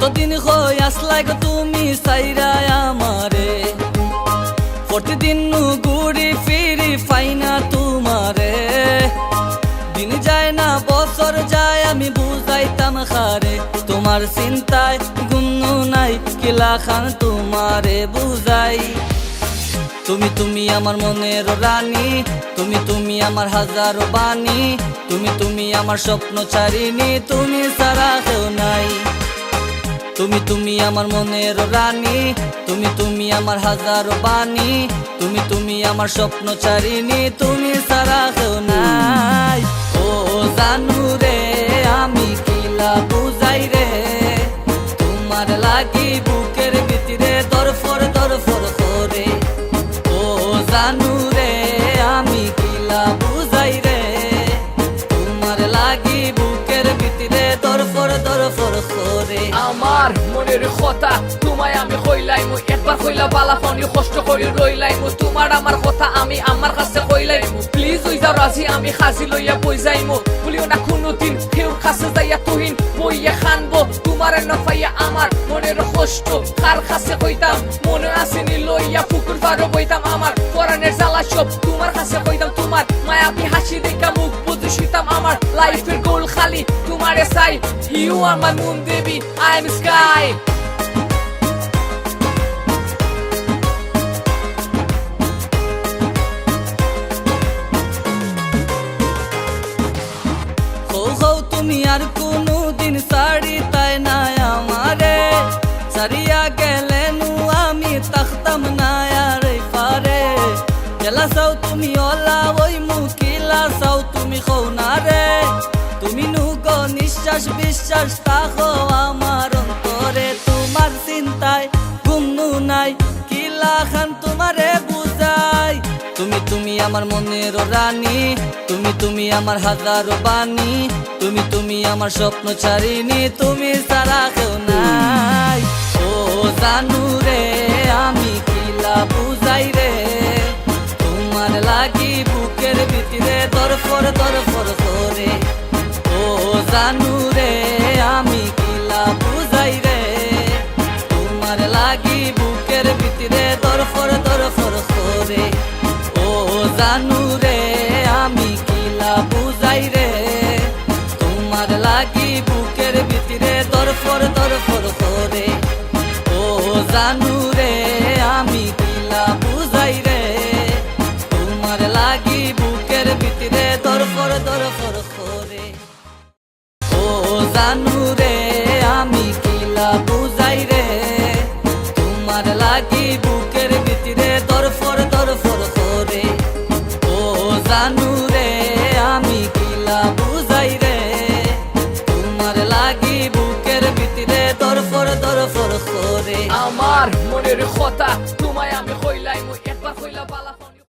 কতদিন হই আসলাই তুমি সাইরা আমারে? প্রতিদিন ঘুরি ফিরি ফাইনা তোমারে। দিন যায় না, বছর যায়, আমি বুঝাইতাম খারে তোমার চিন্তায় গুন্নু নাই, কিলা খান তোমারে বুঝাই। তুমি তুমি আমার মনের রানী, তুমি তুমি আমার হাজারো বাণী, তুমি তুমি আমার স্বপ্ন চারিনি তুমি সারা কেউ নাই। তুমি তুমি আমার মনের রানী, তুমি তুমি আমার হাজারো বাণী, তুমি তুমি আমার স্বপ্ন চারিনি তুমি সারা কেউ নাই। ও জানু রে, আমি কিলা বুঝাই রে, তোমার লাগি বুকের ভিতরে দরফর দরফর করে। ও জানু রে, আমি কিলা বুঝাই রে, তোমার লাগি দরফর করে। আমার মনের কথা তোমায় আমি কইলাইমু একবার কইলা বালা পানি কষ্ট করি রইলাইমু তোমার আমার কথা আমি আমার কাছে কইলাইমু প্লিজ ওই যাও, রাজি, আমি খাসি লইয়া বই যাইমু বলিও না, কোনোদিন কেউর কাছে যাইয়া তুহিন বইয়া খানবো। তোমার নফাইয়া আমার মনের কষ্ট কার কাছে কইতাম? মনে আসেনি লইয়া পুকুর পারো বইতাম আমার। পরাণের জ্বালা সব তোমার কাছে কইতাম, তোমার মায়াবি হাসি দেখা মুখ বুঝি আমার। লাইফের খালি তোমারে চাই ইউ আর মাই মুন দেবী আই এম স্কাই তুমি আর কোনো দিন সারি তাই না আমারে। সারিয়া গেলে নু আমি তাখতাম না আর পারে। গেলা চাও তুমি, অলা ওই মুকিলা চাও তুমি খৌ না রে। তুমি নু গো নিঃশ্বাস বিশ্বাস তাকো আমার অন্তরে তোমার চিন্তায় গুমনু নাই। কিলা খান তোমারে বুঝাই। তুমি তুমি আমার মনের রানী, তুমি তুমি আমার হাজারো বাণী, তুমি তুমি আমার স্বপ্ন ছাড়িনি, তুমি সারা কেউ নাই। ও জানু রে জানু রে আমি কিলা বুঝাই রে। তোমার লাগি বুকের ভিতরে দরফর দরফর করে ও জানু রে আমি কিলা বুঝাই রে। তোমার লাগি বুকের ভিতরে দরফর দরফর করে ও জানু বুঝাই রে তোমার লাগি বুকের ভিতরে দরফর দরফর করে। ও জানু রে, আমি কিলা বুঝাই রে। তোমার লাগি বুকের ভিতরে দরফর দরফর করে। আমার মনের কথা